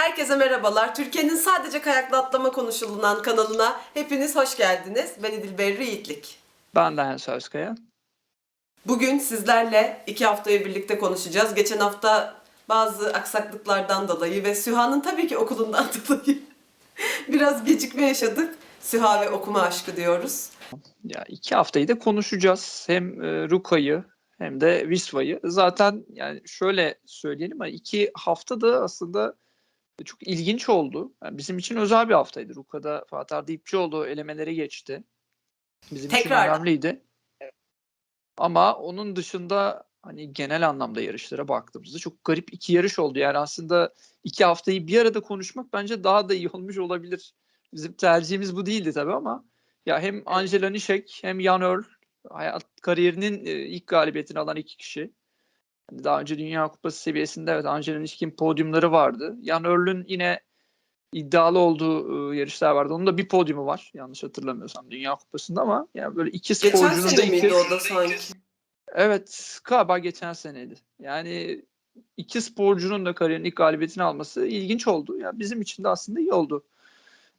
Herkese merhabalar. Türkiye'nin sadece kayakla atlama konuşulan kanalına hepiniz hoş geldiniz. Ben İdil Berri Yiğitlik. Ben de Hans Özkaya. Bugün sizlerle iki haftayı birlikte konuşacağız. Geçen hafta bazı aksaklıklardan dolayı ve Süha'nın tabii ki okulundan dolayı biraz gecikme yaşadık. Süha ve okuma aşkı diyoruz. Ya iki haftayı da konuşacağız. Hem e, Ruka'yı hem de Visva'yı. Zaten yani şöyle söyleyelim ama iki hafta da aslında çok ilginç oldu. Yani bizim için özel bir haftaydı. Ruka'da Fatih Arda İpçioğlu elemeleri geçti. Bizim Tekrardan. için önemliydi. Ama onun dışında hani genel anlamda yarışlara baktığımızda çok garip iki yarış oldu. Yani aslında iki haftayı bir arada konuşmak bence daha da iyi olmuş olabilir. Bizim tercihimiz bu değildi tabii ama ya hem Angela Nişek hem Jan Earl hayat kariyerinin e, ilk galibiyetini alan iki kişi. Yani daha önce Dünya Kupası seviyesinde evet Angela Nişek'in podyumları vardı. Jan Earl'ün yine iddialı olduğu e, yarışlar vardı. Onun da bir podyumu var yanlış hatırlamıyorsam Dünya Kupası'nda ama yani böyle iki sporcunun da iki o da sanki? Evet, galiba geçen seneydi. Yani iki sporcunun da kariyerin ilk galibiyetini alması ilginç oldu. Ya bizim için de aslında iyi oldu.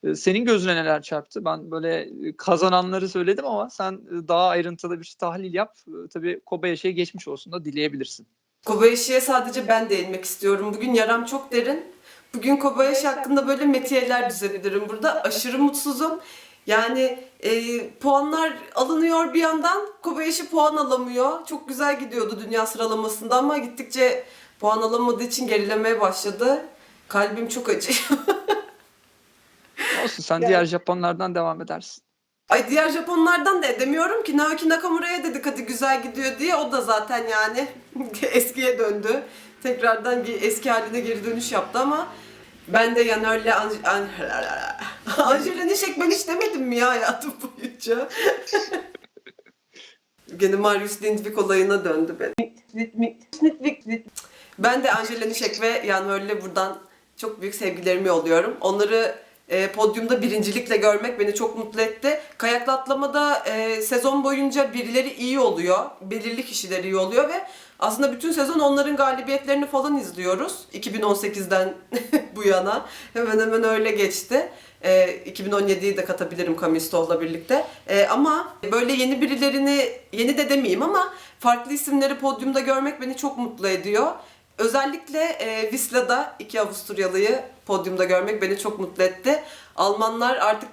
Ee, Senin gözüne neler çarptı? Ben böyle e, kazananları söyledim ama sen e, daha ayrıntılı bir tahlil yap. Tabii Kobayashi'ye geçmiş olsun da dileyebilirsin. Kobayashi'ye sadece ben değinmek istiyorum. Bugün yaram çok derin. Bugün Kobayashi hakkında böyle metiyeler düzebilirim burada. Aşırı mutsuzum. Yani e, puanlar alınıyor bir yandan. Kobayashi puan alamıyor. Çok güzel gidiyordu dünya sıralamasında ama gittikçe puan alamadığı için gerilemeye başladı. Kalbim çok acıyor. Olsun sen diğer Japonlardan devam edersin. Ay diğer Japonlardan da edemiyorum ki. Naoki Nakamura'ya dedik hadi güzel gidiyor diye. O da zaten yani eskiye döndü. Tekrardan ge- eski haline geri dönüş yaptı ama ben de yani öyle An An Angela Nişek ben hiç demedim mi ya hayatım boyunca? Gene Marius Lindvik olayına döndü ben. Ben de Angela Nişek ve Jan Hörl'e buradan çok büyük sevgilerimi yolluyorum. Onları e, podyumda birincilikle görmek beni çok mutlu etti. Kayakla atlamada e, sezon boyunca birileri iyi oluyor. Belirli kişiler iyi oluyor ve aslında bütün sezon onların galibiyetlerini falan izliyoruz. 2018'den bu yana. Hemen hemen öyle geçti. E, 2017'yi de katabilirim Kamistov'la birlikte. E, ama böyle yeni birilerini, yeni de demeyeyim ama farklı isimleri podyumda görmek beni çok mutlu ediyor. Özellikle e, Wisla'da iki Avusturyalıyı podyumda görmek beni çok mutlu etti. Almanlar artık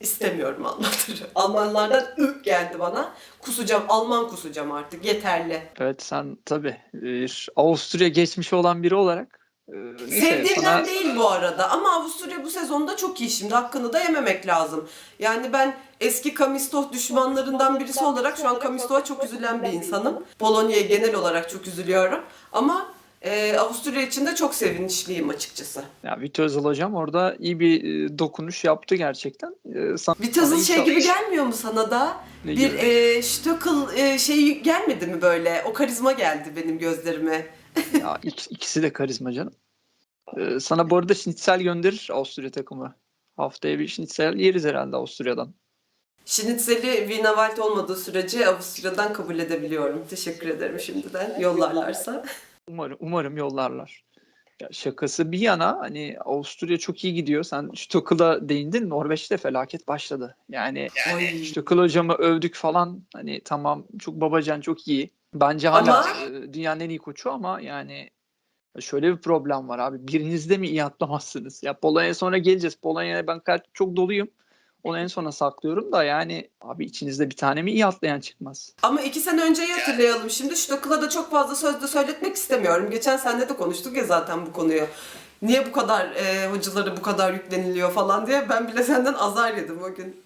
istemiyorum Almanları. Almanlardan ık geldi bana. Kusacağım, Alman kusacağım artık. Yeterli. Evet sen tabii bir Avusturya geçmişi olan biri olarak e, Sevdiğimden sana- değil bu arada ama Avusturya bu sezonda çok iyi şimdi. Hakkını da yememek lazım. Yani ben eski Kamistov düşmanlarından birisi olarak şu an Kamistov'a çok üzülen bir insanım. Polonya'ya genel olarak çok üzülüyorum. Ama e, Avusturya için de çok sevinçliyim açıkçası. Ya Vitözül hocam orada iyi bir e, dokunuş yaptı gerçekten. E, sana- Vitaz'ın sana şey gibi gelmiyor mu sana da? Ne bir gibi? e, Stöckel e, şeyi gelmedi mi böyle? O karizma geldi benim gözlerime. Ya ik- ikisi de karizma canım. Ee, sana bu arada şnitzel gönderir Avusturya takımı. Haftaya bir şnitzel yeriz herhalde Avusturya'dan. Şinitzel'i Wiener Wald olmadığı sürece Avusturya'dan kabul edebiliyorum. Teşekkür ederim şimdiden yollarlarsa. Umarım umarım yollarlar. Ya şakası bir yana hani Avusturya çok iyi gidiyor. Sen Stöckel'a değindin. Norveç'te felaket başladı. Yani Oy. Stöckel hocamı övdük falan. Hani tamam çok babacan çok iyi. Bence hala Ama- e, dünyanın en iyi koçu ama yani şöyle bir problem var abi. Birinizde mi iyi atlamazsınız? Ya Polonya'ya sonra geleceğiz. Polonya'ya ben çok doluyum. Onu en sona saklıyorum da yani abi içinizde bir tane mi iyi atlayan çıkmaz? Ama iki sene önceyi hatırlayalım şimdi. Stöckel'a da çok fazla sözde söyletmek istemiyorum. Geçen sene de konuştuk ya zaten bu konuyu. Niye bu kadar e, hocaları bu kadar yükleniliyor falan diye ben bile senden azar yedim o gün.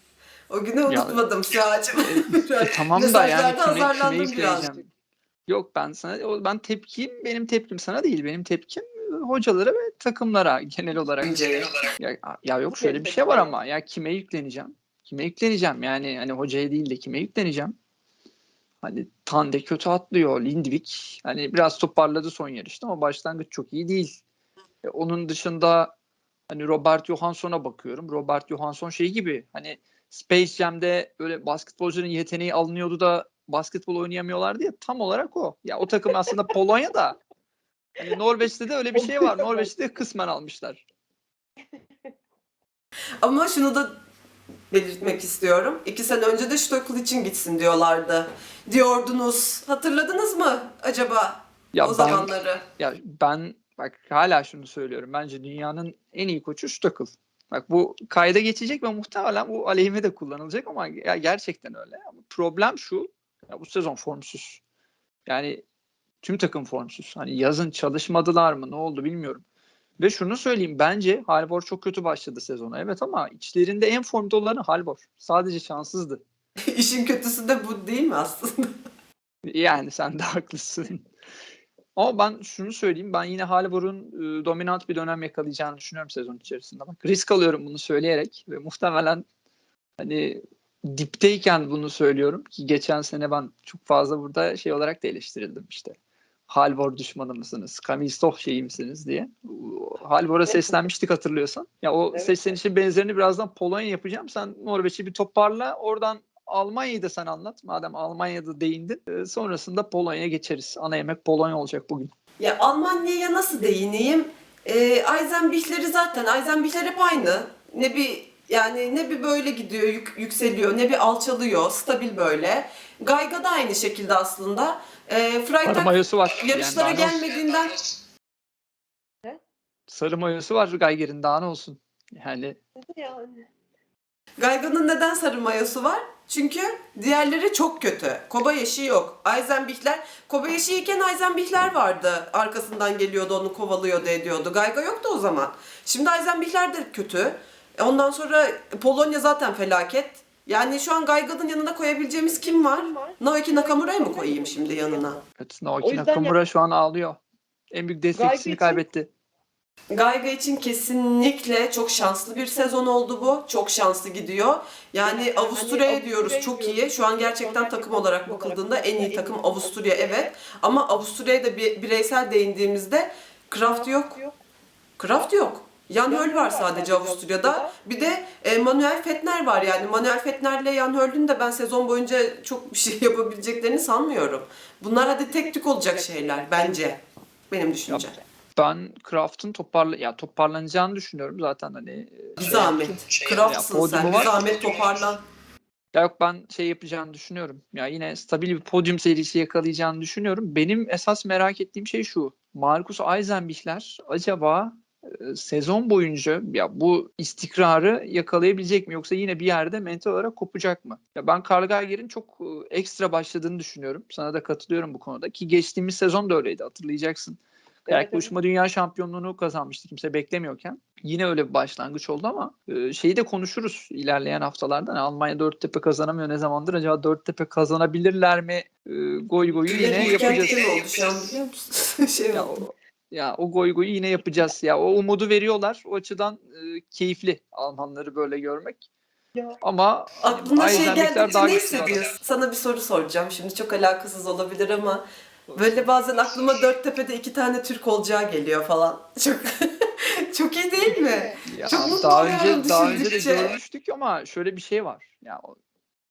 O günü unutmadım Süha'cığım. E, tamam da yani kime, kime. Yok ben sana ben tepkim benim tepkim sana değil. Benim tepkim hocalara ve takımlara genel olarak. Bence. Ya, ya yok şöyle bir şey var ama ya kime yükleneceğim? Kime yükleneceğim? Yani hani hocaya değil de kime yükleneceğim? Hani Tande kötü atlıyor. Lindvik hani biraz toparladı son yarışta ama başlangıç çok iyi değil. E, onun dışında hani Robert Johansson'a bakıyorum. Robert Johansson şey gibi hani Space Jam'de öyle basketbolcuların yeteneği alınıyordu da basketbol oynayamıyorlardı ya tam olarak o. Ya o takım aslında Polonya da hani Norveç'te de öyle bir şey var. Norveç'te kısmen almışlar. Ama şunu da belirtmek istiyorum. İki sene önce de Stöckl için gitsin diyorlardı. Diyordunuz. Hatırladınız mı acaba Ya o ben zamanları? ya ben bak hala şunu söylüyorum. Bence dünyanın en iyi koçu Stöckl. Bak bu kayda geçecek ve muhtemelen bu aleyhime de kullanılacak ama ya gerçekten öyle. Problem şu. Ya bu sezon formsuz. Yani tüm takım formsuz. Hani yazın çalışmadılar mı ne oldu bilmiyorum. Ve şunu söyleyeyim bence Halvor çok kötü başladı sezona. Evet ama içlerinde en formda olanı Halvor. Sadece şanssızdı. İşin kötüsü de bu değil mi aslında? Yani sen de haklısın. Ama ben şunu söyleyeyim. Ben yine Halvor'un e, dominant bir dönem yakalayacağını düşünüyorum sezon içerisinde. Bak risk alıyorum bunu söyleyerek ve muhtemelen hani dipteyken bunu söylüyorum ki geçen sene ben çok fazla burada şey olarak da eleştirildim işte. Halvor düşmanı mısınız? Kamil Stoh şeyi misiniz diye. Halvor'a seslenmiştik hatırlıyorsan. Ya o Evet. seslenişin benzerini birazdan Polonya yapacağım. Sen Norveç'i bir toparla. Oradan Almanya'yı da sen anlat. Madem Almanya'da değindin. Ee, sonrasında Polonya'ya geçeriz. Ana yemek Polonya olacak bugün. Ya Almanya'ya nasıl değineyim? Ee, Eisenbich'leri zaten Eisenbich'ler hep aynı. Ne bir yani ne bir böyle gidiyor, yük- yükseliyor, ne bir alçalıyor, stabil böyle. Gayga da aynı şekilde aslında. Ee, Sarı Freitag mayosu var. yarışlara Yani daha ne olsun? gelmediğinden Sarı mayosu var Geiger'in daha ne olsun. Yani Yani. Gayga'nın neden sarı mayosu var? Çünkü diğerleri çok kötü. Kobayashi yok. Eisenbich'ler, Kobayashi iken Eisenbich'ler vardı. Arkasından geliyordu, onu kovalıyordu, ediyordu. Gayga yoktu o zaman. Şimdi Eisenbich'ler de kötü. Ondan sonra Polonya zaten felaket. Yani şu an Gayga'nın yanına koyabileceğimiz kim var? Naoki Nakamura'yı mı koyayım şimdi yanına? evet, O Naoki yüzden Nakamura şu an ağlıyor. En büyük destekçisini için- kaybetti. Gayga için kesinlikle çok şanslı bir sezon oldu bu. Çok şanslı gidiyor. Yani Avusturya'ya Avusturya diyoruz çok iyi. Şu an gerçekten takım olarak bakıldığında en iyi takım Avusturya evet. Ama Avusturya'ya da bir bireysel değindiğimizde Kraft yok. Kraft yok. Jan Höll var sadece Avusturya'da. Bir de e, Manuel Fettner var yani. Manuel Fettner'le Jan Höll'ün de ben sezon boyunca çok bir şey yapabileceklerini sanmıyorum. Bunlar hadi tek tük olacak şeyler bence. Benim düşüncem. Ben Kraft'ın toparla ya toparlanacağını düşünüyorum zaten hani. e, Bir şey- zahmet. Kraftsın Ya, sen. Bir zahmet toparlan. Ya yok ben şey yapacağını düşünüyorum. Ya yine stabil bir podyum serisi yakalayacağını düşünüyorum. Benim esas merak ettiğim şey şu. Marcus Eisenbichler acaba sezon boyunca ya bu istikrarı yakalayabilecek mi yoksa yine bir yerde mental olarak kopacak mı? Ya ben Karl Geiger'in çok ekstra başladığını düşünüyorum. Sana da katılıyorum bu konuda ki geçtiğimiz sezon da öyleydi hatırlayacaksın. Kayak evet. koşma dünya şampiyonluğunu kazanmıştı kimse beklemiyorken. Yine öyle bir başlangıç oldu ama şeyi de konuşuruz ilerleyen haftalarda. Hani Almanya Dörttepe kazanamıyor ne zamandır acaba Dörttepe kazanabilirler mi? Goy goyu yine yapacağız. oldu şu an şey Ya oldu. Ya o goy goyu yine yapacağız. Ya o umudu veriyorlar. O açıdan e, keyifli Almanları böyle görmek. Ya. Ama Aklına şey daha ne hissediyorsun? Sana bir soru soracağım. Şimdi çok alakasız olabilir ama böyle bazen aklıma Dörttepe'de iki tane Türk olacağı geliyor falan. Çok çok iyi değil mi? Ya Çok mutlu daha önce daha önce de görmüştük ama şöyle bir şey var. Ya o,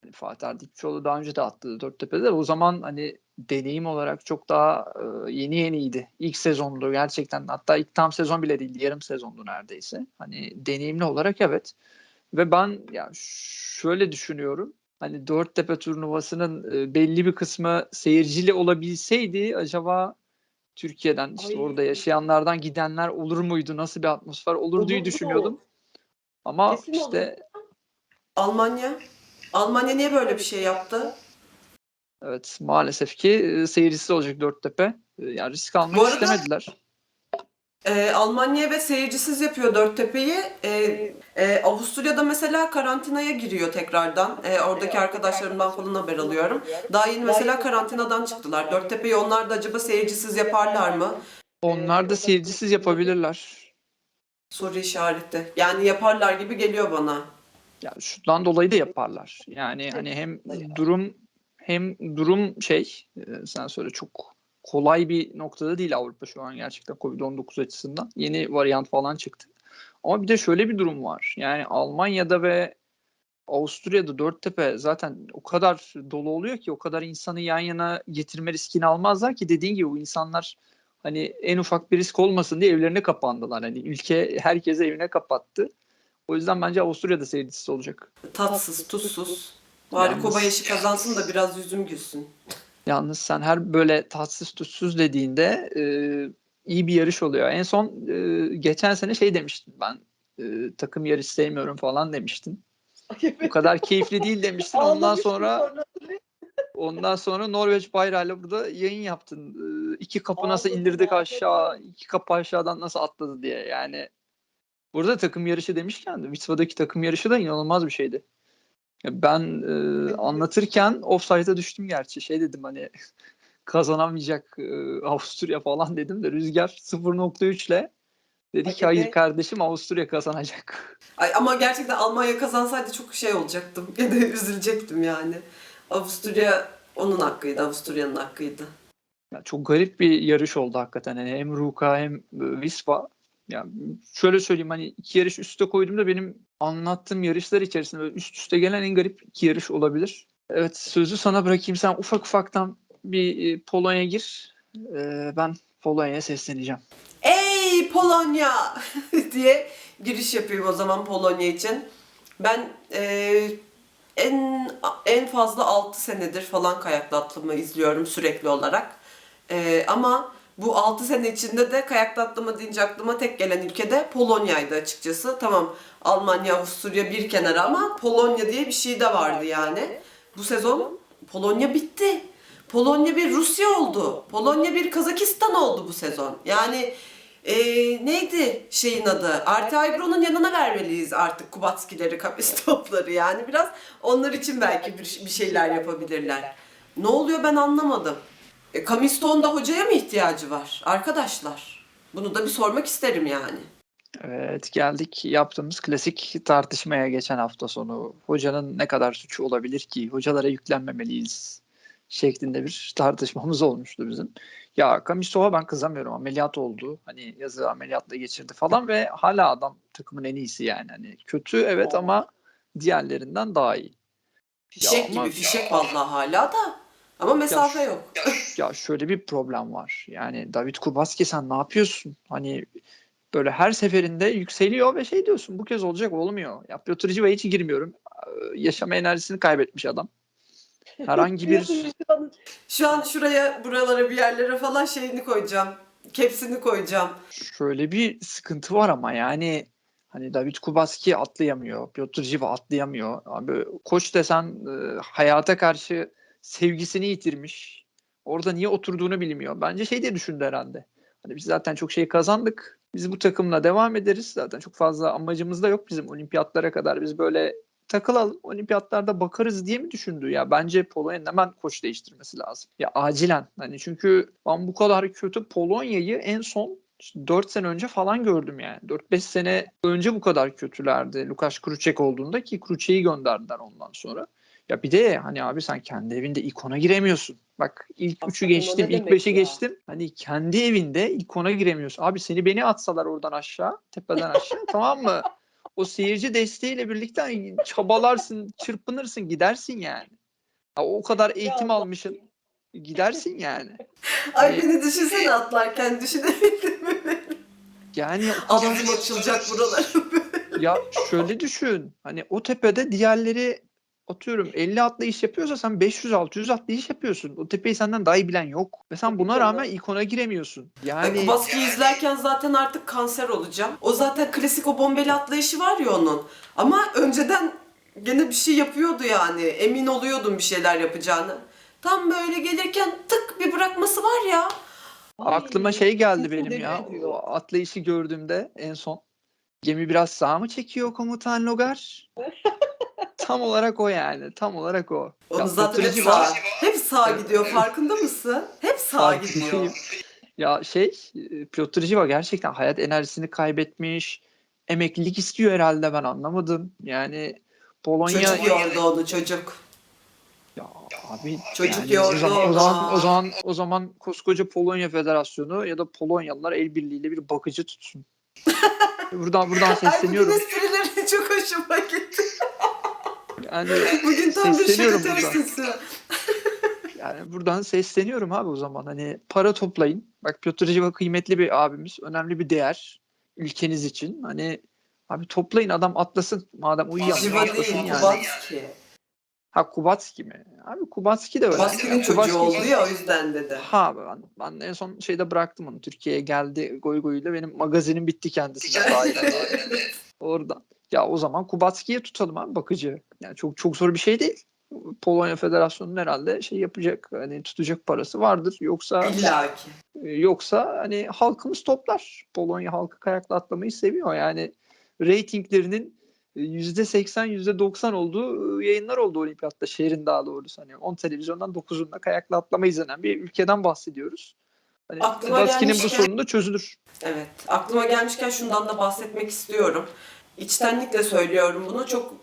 hani Fatih Erdikçioğlu daha önce de attı Dörttepe'de. O zaman hani deneyim olarak çok daha e, yeni yeniydi. İlk sezondu gerçekten. Hatta ilk tam sezon bile değildi. Yarım sezondu neredeyse. Hani deneyimli olarak evet. Ve ben ya şöyle düşünüyorum. Hani Dörttepe turnuvasının e, belli bir kısmı seyircili olabilseydi acaba Türkiye'den işte Ay. orada yaşayanlardan gidenler olur muydu? Nasıl bir atmosfer olur diye düşünüyordum. Ama Kesin işte Almanya. Almanya niye böyle bir şey yaptı? Evet maalesef ki e, seyircisiz olacak Dörttepe. E, Yani risk almak Bu arada- istemediler. Ee, Almanya ve seyircisiz yapıyor Dörttepe'yi. Ee, e, Avusturya'da mesela karantinaya giriyor tekrardan. Ee, oradaki arkadaşlarımdan falan haber alıyorum. Daha yeni mesela karantinadan çıktılar. Dörttepe'yi onlar da acaba seyircisiz yaparlar mı? Onlar da seyircisiz yapabilirler. Soru işareti. Yani yaparlar gibi geliyor bana. Ya şundan dolayı da yaparlar. Yani hani hem durum hem durum şey e, sen söyle çok kolay bir noktada değil Avrupa şu an gerçekten Covid-19 açısından. Yeni varyant falan çıktı. Ama bir de şöyle bir durum var. Yani Almanya'da ve Avusturya'da Dörttepe zaten o kadar dolu oluyor ki o kadar insanı yan yana getirme riskini almazlar ki dediğin gibi bu insanlar hani en ufak bir risk olmasın diye evlerine kapandılar. Hani ülke herkese evine kapattı. O yüzden bence Avusturya'da seyircisi olacak. Tatsız, tuzsuz. Bari Yalnız- Kobayashi kazansın da biraz yüzüm gülsün. Yalnız sen her böyle tatsız tuzsuz dediğinde e, iyi bir yarış oluyor. En son e, geçen sene şey demiştin ben e, takım yarış sevmiyorum falan demiştin. Bu kadar keyifli değil demiştin. Ondan sonra ondan sonra Norveç bayrağıyla burada yayın yaptın. E, iki kapı nasıl Ağladım, indirdik ağladım. aşağı, iki kapı aşağıdan nasıl atladı diye. Yani burada takım yarışı demişken de Vitva'daki takım yarışı da inanılmaz bir şeydi. Ben e, anlatırken offside'a düştüm gerçi. Şey dedim hani kazanamayacak e, Avusturya falan dedim de Rüzgar 0.3 ile dedi ki hayır kardeşim Avusturya kazanacak. Ay, ama gerçekten Almanya kazansaydı çok şey olacaktım. Ya da üzülecektim yani. Avusturya onun hakkıydı, Avusturya'nın hakkıydı. Ya çok garip bir yarış oldu hakikaten. Yani hem Ruka hem Vispa. Ya şöyle söyleyeyim hani iki yarış üste koyduğumda benim anlattığım yarışlar içerisinde böyle üst üste gelen en garip iki yarış olabilir. Evet sözü sana bırakayım. Sen ufak ufaktan bir e, Polonya gir. E, ben Polonya'ya sesleneceğim. Ey Polonya diye giriş yapayım o zaman Polonya için. Ben e, en en fazla 6 senedir falan kayaklı atlama izliyorum sürekli olarak. E, ama bu 6 sene içinde de kayaklı atlama deyince aklıma tek gelen ülke de Polonya'ydı açıkçası. Tamam Almanya, Avusturya bir kenara ama Polonya diye bir şey de vardı yani. Bu sezon Polonya bitti. Polonya bir Rusya oldu. Polonya bir Kazakistan oldu bu sezon. Yani e, neydi şeyin adı? Arte Aybro'nun yanına vermeliyiz artık Kubatskileri, Kapistopları yani. Biraz onlar için belki bir, bir şeyler yapabilirler. Ne oluyor ben anlamadım. E, Kamiston da hocaya mı ihtiyacı var arkadaşlar? Bunu da bir sormak isterim yani. Evet geldik yaptığımız klasik tartışmaya geçen hafta sonu. Hocanın ne kadar suçu olabilir ki? Hocalara yüklenmemeliyiz şeklinde bir tartışmamız olmuştu bizim. Ya Kamisov'a ben kızamıyorum. Ameliyat oldu. Hani yazı ameliyatla geçirdi falan ve hala adam takımın en iyisi yani. Hani kötü evet ama diğerlerinden daha iyi. Fişek ama- gibi fişek vallahi hala da. Ama mesafe yok. Ya şöyle bir problem var. Yani David Kubaski sen ne yapıyorsun? Hani böyle her seferinde yükseliyor ve şey diyorsun bu kez olacak olmuyor. Ya Piotr Civa'ya hiç girmiyorum. Ee, Yaşama enerjisini kaybetmiş adam. Herhangi bir Şu an şuraya, buralara bir yerlere falan şeyini koyacağım. Kepsini koyacağım. şöyle bir sıkıntı var ama yani hani David Kubaski atlayamıyor. Piotr Civa atlayamıyor. Abi koç desen e, hayata karşı sevgisini yitirmiş. Orada niye oturduğunu bilmiyor. Bence şey diye düşündü herhalde. Hani biz zaten çok şey kazandık. Biz bu takımla devam ederiz. Zaten çok fazla amacımız da yok bizim olimpiyatlara kadar. Biz böyle takılalım. Olimpiyatlarda bakarız diye mi düşündü? Ya bence Polonya'nın hemen koç değiştirmesi lazım. Ya acilen. Hani çünkü ben bu kadar kötü Polonya'yı en son işte 4 sene önce falan gördüm yani. 4-5 sene önce bu kadar kötülerdi. Lukas Kruçek olduğunda ki Kruçek'i gönderdiler ondan sonra. Ya bir de hani abi sen kendi evinde ikona giremiyorsun. Bak ilk üçü Hakikaten o geçtim, ilk beşi ya? geçtim. Hani kendi evinde ikona giremiyorsun. Abi seni beni atsalar oradan aşağı, tepeden aşağı tamam mı? O seyirci desteğiyle birlikte çabalarsın, çırpınırsın, gidersin yani. Ya o kadar eğitim almışsın, gidersin yani. Ay Hani- beni düşünsene atlarken düşünebildim mi? Yani o kadar- açılacak buralar. ya şöyle düşün. Hani o tepede diğerleri atıyorum 50 atlayış yapıyorsa sen 500-600 atlayış yapıyorsun. O tepeyi senden daha iyi bilen yok. Ve sen buna rağmen ikona giremiyorsun. Yani Kubaski'yi izlerken zaten artık kanser olacağım. O zaten klasik o bombeli atlayışı var ya onun. Ama önceden gene bir şey yapıyordu yani. Emin oluyordum bir şeyler yapacağını. Tam böyle gelirken tık bir bırakması var ya. aklıma şey geldi benim ya. O atlayışı gördüğümde en son. Gemi biraz sağa mı çekiyor komutan Logar? Tam olarak o yani. Tam olarak o. Onu Ya zaten hep sağa. Hep sağa gidiyor farkında mısın? Hep sağa gidiyor. Ya şey Piotr Civa gerçekten hayat enerjisini kaybetmiş. Emeklilik istiyor herhalde ben anlamadım. Yani Polonya Çocuk yordu onu çocuk. Ya abi Çocuk yani o zaman, o zaman o zaman o zaman koskoca Polonya Federasyonu ya da Polonyalılar el birliğiyle bir bakıcı tutsun. buradan buradan Ay sesleniyorum. esprileri çok hoşuma gitti. Yani Bugün tam bir tersisin. Yani buradan sesleniyorum abi o zaman. Hani para toplayın. Bak Piotr Jiva kıymetli bir abimiz. Önemli bir değer ülkeniz için. Hani abi toplayın adam atlasın. Madem Jiva atlasın değil, yani. Kubatski. Ha Kubatski mi? Abi Kubatski de öyle. Kubatski'nin çocuğu Kubatski- oldu ya o yüzden dedi. Ha ben, ben en son şeyde bıraktım onu. Türkiye'ye geldi goy goyuyla benim magazinim bitti kendisine. Oradan. Ya o zaman Kubatski'ye tutalım abi bakıcı. Yani çok çok zor bir şey değil. Polonya Federasyonu'nun herhalde şey yapacak hani tutacak parası vardır. Yoksa İlla ki. e, yoksa hani halkımız toplar. Polonya halkı kayakla atlamayı seviyor. Yani reytinglerinin %80 %90 olduğu e, yayınlar oldu olimpiyatta şehrin daha doğrusu. Hani 10 televizyondan 9'unda kayakla atlama izlenen bir ülkeden bahsediyoruz. Hani Aklıma Kubatski'nin bu gelmişken- sorunu da çözülür. Evet. Aklıma gelmişken şundan da bahsetmek istiyorum. İçtenlikle söylüyorum bunu. Çok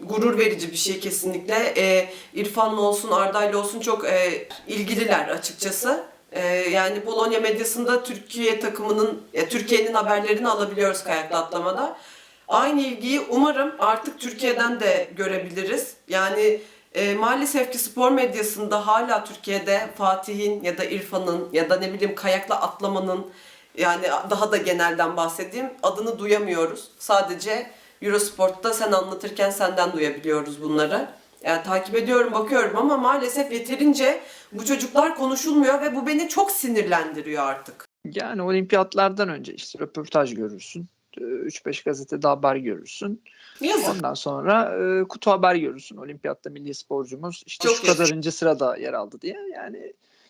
gurur verici bir şey kesinlikle. Ee, İrfan'la olsun, Arda'yla olsun çok e, ilgililer açıkçası. Ee, yani Polonya medyasında Türkiye takımının, e, Türkiye'nin haberlerini alabiliyoruz kayakla atlamada. Aynı ilgiyi umarım artık Türkiye'den de görebiliriz. Yani e, maalesef ki spor medyasında hala Türkiye'de Fatih'in ya da İrfan'ın ya da ne bileyim kayakla atlamanın yani daha da genelden bahsedeyim adını duyamıyoruz. Sadece Eurosport'ta sen anlatırken senden duyabiliyoruz bunları. Yani takip ediyorum, bakıyorum ama maalesef yeterince bu çocuklar konuşulmuyor ve bu beni çok sinirlendiriyor artık. Yani olimpiyatlardan önce işte röportaj görürsün. Ee, 3-5 gazetede haber görürsün. Yazık. Ondan sonra e, kutu haber görürsün. Olimpiyatta milli sporcumuz işte Çok şu yazık. kadarıncı sırada yer aldı diye. Yani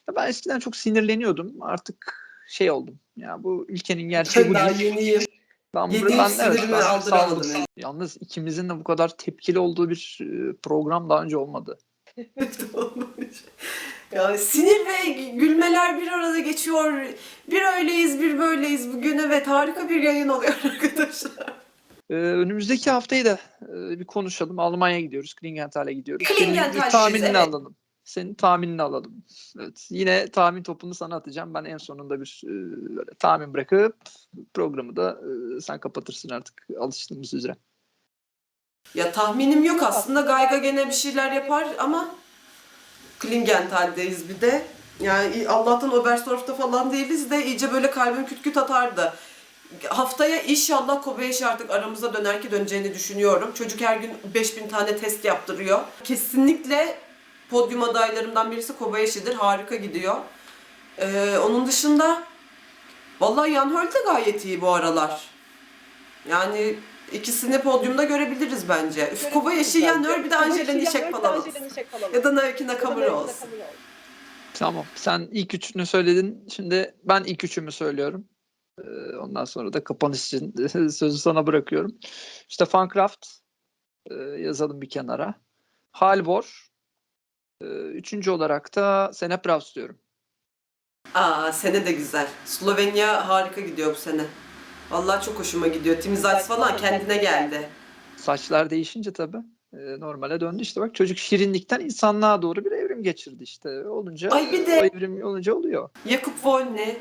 ya ben eskiden çok sinirleniyordum. Artık şey oldum. Ya bu ülkenin gerçeği bu daha değil. yeniyim. Ben, Yediğim ben, sinirimi ben saldım. yani. Yalnız ikimizin de bu kadar tepkili olduğu bir e, program daha önce olmadı. yani sinir ve gülmeler bir arada geçiyor. Bir öyleyiz, bir böyleyiz. Bugün evet harika bir yayın oluyor arkadaşlar. Ee, önümüzdeki haftayı da e, bir konuşalım. Almanya'ya gidiyoruz. Klingenthal'e gidiyoruz. Senin Klingenthal tahminini evet. alalım. Senin tahminini alalım. Evet. Yine tahmin topunu sana atacağım. Ben en sonunda bir e, böyle tahmin bırakıp programı da e, sen kapatırsın artık alıştığımız üzere. Ya tahminim yok aslında. Gayga gene bir şeyler yapar ama Klingenthal'deyiz bir de. Yani Allah'tan Oberstdorf'ta falan değiliz de iyice böyle kalbim küt küt atardı. Haftaya inşallah Kobayashi artık aramıza döner ki döneceğini düşünüyorum. Çocuk her gün 5000 tane test yaptırıyor. Kesinlikle podyum adaylarımdan birisi Kobayashi'dir. Harika gidiyor. Ee, onun dışında vallahi Jan Höll de gayet iyi bu aralar. Yani ikisini podyumda görebiliriz bence. Üf Kobayashi, Jan Höll bir de Angela Nishek falan. Ya da Naoki Nakamura olsun. Tamam. Sen ilk üçünü söyledin. Şimdi ben ilk üçümü söylüyorum. Ee, ondan sonra da kapanış için sözü sana bırakıyorum. Stefan Kraft e, yazalım bir kenara. Halvor. E, Üçüncü olarak da Sene Pravs diyorum. Aa sene de güzel. Slovenya harika gidiyor bu sene. Vallahi çok hoşuma gidiyor. Tim Zayt falan kendine geldi. Saçlar değişince tabii e, normale döndü işte bak çocuk şirinlikten insanlığa doğru bir evrim geçirdi işte olunca Ay bir de- o evrim olunca oluyor. Jakub Volny.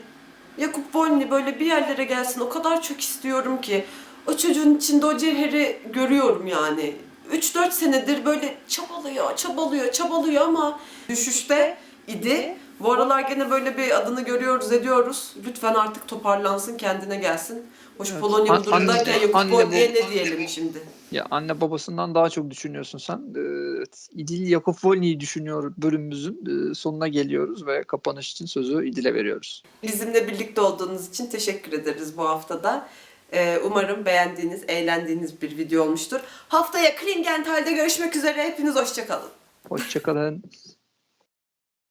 Jakub Volny böyle bir yerlere gelsin o kadar çok istiyorum ki. O çocuğun içinde o cevheri görüyorum yani. 3-4 senedir böyle çabalıyor, çabalıyor, çabalıyor ama düşüşte idi. Bu aralar gene böyle bir adını görüyoruz, ediyoruz. Lütfen artık toparlansın, kendine gelsin. Hoş Evet. Polonya bu durumdayken anne- Jakub anne Volny'ye bu- ne diyelim şimdi? Ya anne babasından daha çok düşünüyorsun sen. Evet, İdil Jakub Volny'yi düşünüyor bölümümüzün e, sonuna geliyoruz ve kapanış için sözü İdil'e veriyoruz. Bizimle birlikte olduğunuz için teşekkür ederiz bu haftada. Ee, umarım beğendiğiniz, eğlendiğiniz bir video olmuştur. Haftaya Klingenthal'de görüşmek üzere. Hepiniz hoşçakalın. Hoşçakalın.